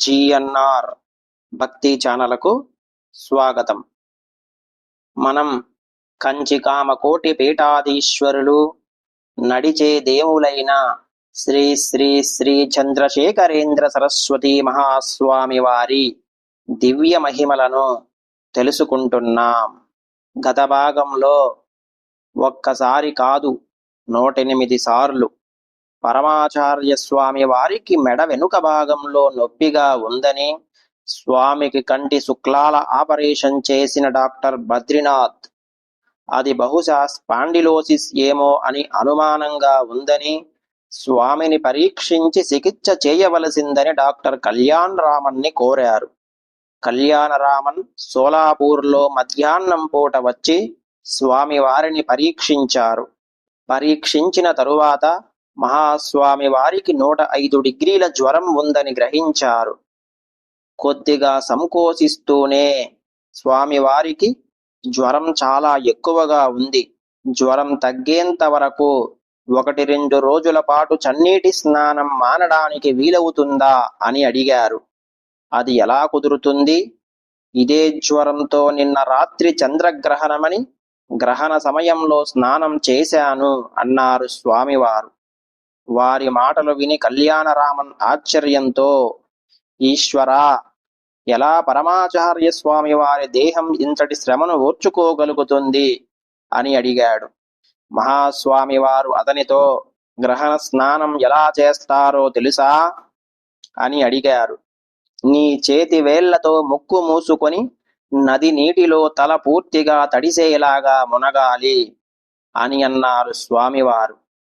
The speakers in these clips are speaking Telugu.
జిఎన్ఆర్ భక్తి ఛానలకు స్వాగతం. మనం కంచికామకోటి పీఠాధీశ్వరులు నడిచే దేవులైన శ్రీ శ్రీ శ్రీ చంద్రశేఖరేంద్ర సరస్వతి మహాస్వామి వారి దివ్య మహిమలను తెలుసుకుంటున్నాం. గత భాగంలో ఒక్కసారి కాదు నూటెనిమిది సార్లు పరమాచార్య స్వామి వారికి మెడ వెనుక భాగంలో నొప్పిగా ఉందని స్వామికి కంటి శుక్లాల ఆపరేషన్ చేసిన డాక్టర్ బద్రీనాథ్. అది బహుశా స్పాండిలోసిస్ ఏమో అని అనుమానంగా ఉందని స్వామిని పరీక్షించి చికిత్స చేయవలసిందని డాక్టర్ కళ్యాణ్ రామన్ని కోరారు. కళ్యాణరామన్ సోలాపూర్లో మధ్యాహ్నం పూట వచ్చి స్వామి వారిని పరీక్షించారు. పరీక్షించిన తరువాత మహాస్వామి వారికి నూట ఐదు డిగ్రీల జ్వరం ఉందని గ్రహించారు. కొద్దిగా సంకోచిస్తూనే స్వామివారికి జ్వరం చాలా ఎక్కువగా ఉంది. జ్వరం తగ్గేంత వరకు ఒకటి రెండు రోజుల పాటు చన్నీటి స్నానం మానడానికి వీలవుతుందా అని అడిగారు. అది ఎలా కుదురుతుంది? ఇదే జ్వరంతో నిన్న రాత్రి చంద్రగ్రహణమని గ్రహణ సమయంలో స్నానం చేశాను అన్నారు స్వామివారు. వారి మాటలు విని కళ్యాణరామన్ ఆశ్చర్యంతో ఈశ్వరా ఎలా పరమాచార్య స్వామి వారి దేహం ఇంతటి శ్రమను ఓర్చుకోగలుగుతుంది? అని అడిగాడు. మహాస్వామి వారు అతనితో గ్రహణ స్నానం ఎలా చేస్తారో తెలుసా? అని అడిగారు. నీ చేతి వేళ్ళతో ముక్కు మూసుకొని నది నీటిలో తల పూర్తిగా తడిసేలాగా మునగాలి అని అన్నారు స్వామివారు.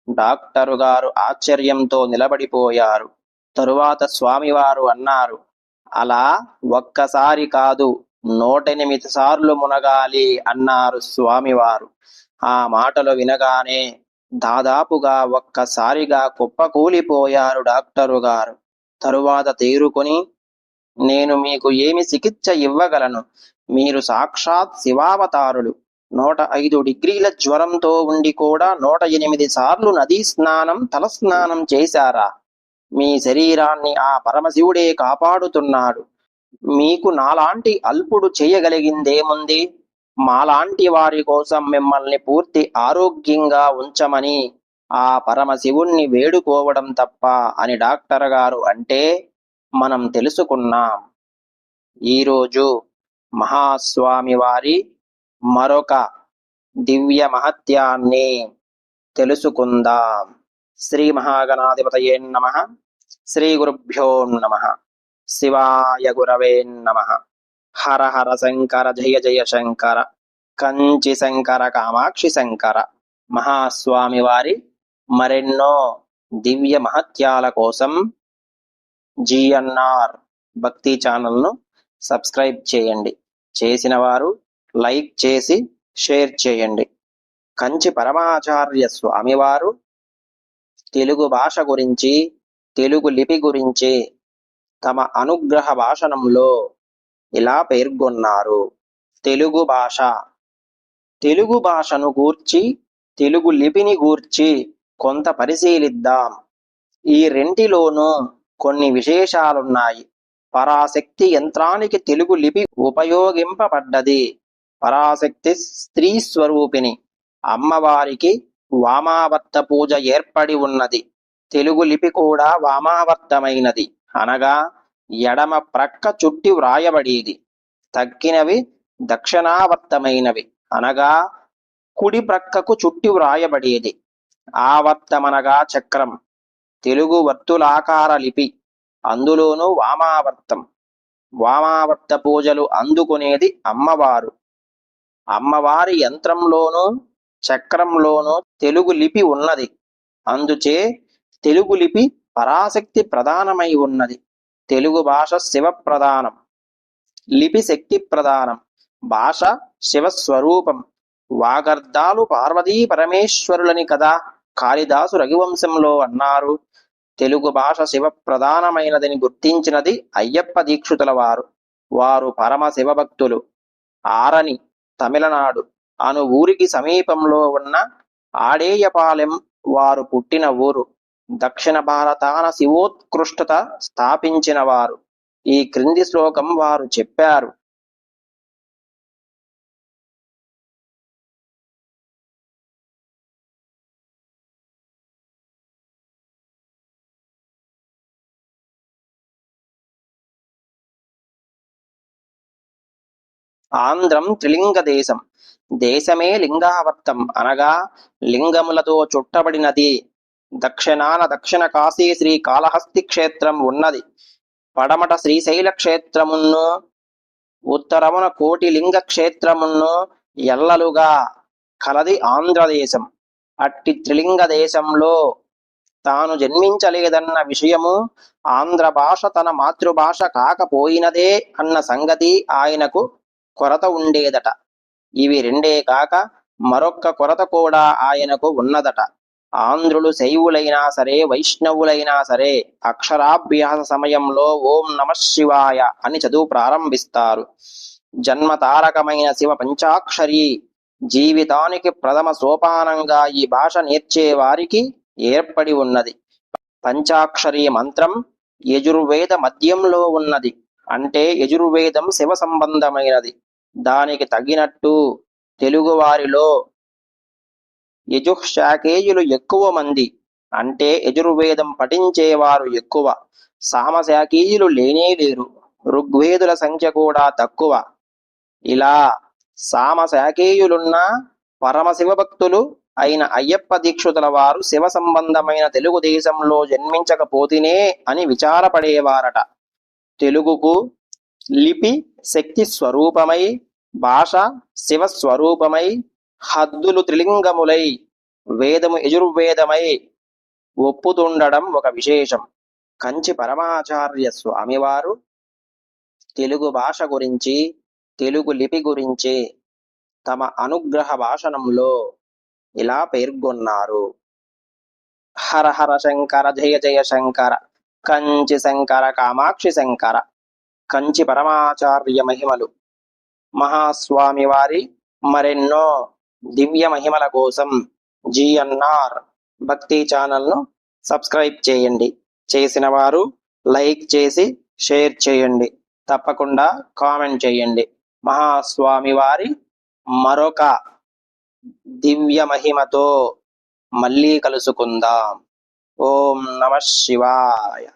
డాక్టరు గారు ఆశ్చర్యంతో నిలబడిపోయారు. తరువాత స్వామివారు అన్నారు అలా ఒక్కసారి కాదు నూటెనిమిది సార్లు మునగాలి అన్నారు స్వామివారు. ఆ మాటలు వినగానే దాదాపుగా ఒక్కసారిగా కుప్పకూలిపోయారు డాక్టరు గారు. తరువాత తేరుకొని నేను మీకు ఏమి చికిత్స ఇవ్వగలను? మీరు సాక్షాత్ శివావతారులు. నూట ఐదు డిగ్రీల జ్వరంతో ఉండి కూడా నూట ఎనిమిది సార్లు నదీ స్నానం తల స్నానం చేశారా? మీ శరీరాన్ని ఆ పరమశివుడే కాపాడుతున్నాడు. మీకు నాలాంటి అల్పుడు చేయగలిగిందేముంది? మాలాంటి వారి కోసం మిమ్మల్ని పూర్తి ఆరోగ్యంగా ఉంచమని ఆ పరమశివుణ్ణి వేడుకోవడం తప్ప అని డాక్టర్ గారు అంటే మనం తెలుసుకున్నాం. ఈరోజు మహాస్వామి వారి మరొక దివ్య మహత్యాన్ని తెలుసుకుందాం. శ్రీ మహాగణాధిపతయే నమ. శ్రీ గురుభ్యో నమ. శివాయ గురవే నమ. హర హర శంకర జయ జయ శంకర కంచి శంకర కామాక్షి శంకర మహాస్వామి వారి మరెన్నో దివ్య మహత్యాల కోసం జిఎన్ఆర్ భక్తి ఛానల్ను సబ్స్క్రైబ్ చేయండి. చేసిన వారు లైక్ చేసి షేర్ చేయండి. కంచి పరమాచార్య స్వామివారు తెలుగు భాష గురించి తెలుగు లిపి గురించి తమ అనుగ్రహ భాషణంలో ఇలా పేర్కొన్నారు. తెలుగు భాష తెలుగు భాషను గూర్చి తెలుగు లిపిని గూర్చి కొంత పరిశీలిద్దాం. ఈ రెంటిలోనూ కొన్ని విశేషాలున్నాయి. పరాశక్తి యంత్రానికి తెలుగు లిపి ఉపయోగింపబడ్డది. పరాశక్తి స్త్రీ స్వరూపిణి. అమ్మవారికి వామావర్త పూజ ఏర్పడి ఉన్నది. తెలుగు లిపి కూడా వామావర్తమైనది. అనగా ఎడమ ప్రక్క చుట్టి వ్రాయబడేది. తగ్గినవి దక్షిణావర్తమైనవి. అనగా కుడి ప్రక్కకు చుట్టి వ్రాయబడేది. ఆవర్తమనగా చక్రం. తెలుగు వర్తులాకార లిపి. అందులోనూ వామావర్తం. వామావర్త పూజలు అందుకునేది అమ్మవారు. అమ్మవారి యంత్రంలోనూ చక్రంలోనూ తెలుగు లిపి ఉన్నది. అందుచే తెలుగు లిపి పరాశక్తి ప్రధానమై ఉన్నది. తెలుగు భాష శివ ప్రధానం లిపి శక్తి ప్రధానం. భాష శివస్వరూపం. వాగర్ధాలు పార్వతీ పరమేశ్వరులని కదా కాళిదాసు రఘువంశంలో అన్నారు. తెలుగు భాష శివ ప్రధానమైనదని గుర్తించినది అయ్యప్ప దీక్షితుల వారు. వారు పరమ శివభక్తులు. ఆరని తమిళనాడు. అను ఊరికి సమీపంలో ఉన్న ఆడేయపాలెం వారు పుట్టిన ఊరు. దక్షిణ భారతాన శివోత్కృష్టత స్థాపించిన వారు. ఈ క్రింది శ్లోకం వారు చెప్పారు. ఆంధ్రం త్రిలింగ దేశం దేశమే లింగావర్తం అనగా లింగములతో చుట్టబడినది. దక్షిణాన దక్షిణ కాశీ శ్రీ కాళహస్తి క్షేత్రం ఉన్నది. పడమట శ్రీశైల క్షేత్రమును ఉత్తరమున కోటి లింగ క్షేత్రమును ఎల్లలుగా కలది ఆంధ్రదేశం. అట్టి త్రిలింగ దేశంలో తాను జన్మించలేదన్న విషయము ఆంధ్ర భాష తన మాతృభాష కాకపోయినదే అన్న సంగతి ఆయనకు కొరత ఉండేదట. ఇవి రెండే కాక మరొక్క కొరత కూడా ఆయనకు ఉన్నదట. ఆంధ్రులు శైవులైనా సరే వైష్ణవులైనా సరే అక్షరాభ్యాస సమయంలో ఓం నమ శివాయ అని చదువు ప్రారంభిస్తారు. జన్మ తారకమైన శివ పంచాక్షరి జీవితానికి ప్రథమ సోపానంగా ఈ భాష నేర్చే వారికి ఏర్పడి ఉన్నది. పంచాక్షరి మంత్రం యజుర్వేద మధ్యంలో ఉన్నది. అంటే యజుర్వేదం శివ సంబంధమైనది. దానికి తగినట్టు తెలుగువారిలో వారిలో ఎక్కువ మంది. అంటే యజుర్వేదం పఠించేవారు ఎక్కువ. సామశాఖీయులు లేనే లేరు. ఋగ్వేదుల సంఖ్య కూడా తక్కువ. ఇలా సామశాఖేయులున్న పరమశివ భక్తులు అయిన అయ్యప్ప దీక్షుతుల వారు శివ సంబంధమైన తెలుగుదేశంలో జన్మించకపోతేనే అని విచారపడేవారట. తెలుగుకు లిపి శక్తి స్వరూపమై భాష శివ స్వరూపమై హద్దులు త్రిలింగములై వేదము యజుర్వేదమై ఒప్పుతుండడం ఒక విశేషం. కంచి పరమాచార్య స్వామివారు తెలుగు భాష గురించి తెలుగు లిపి గురించి తమ అనుగ్రహ భాషణంలో ఇలా పేర్కొన్నారు. హర హర శంకర జయ జయ శంకర కంచి శంకర కామాక్షి శంకర కంచి పరమాచార్య మహిమలు. మహాస్వామి వారి మరెన్నో దివ్య మహిమల కోసం జిఎన్ఆర్ భక్తి ఛానల్ను సబ్స్క్రైబ్ చేయండి. చేసిన వారు లైక్ చేసి షేర్ చేయండి. తప్పకుండా కామెంట్ చేయండి. మహాస్వామి వారి మరొక దివ్య మహిమతో మళ్ళీ కలుసుకుందాం. ఓం నమ శివాయ.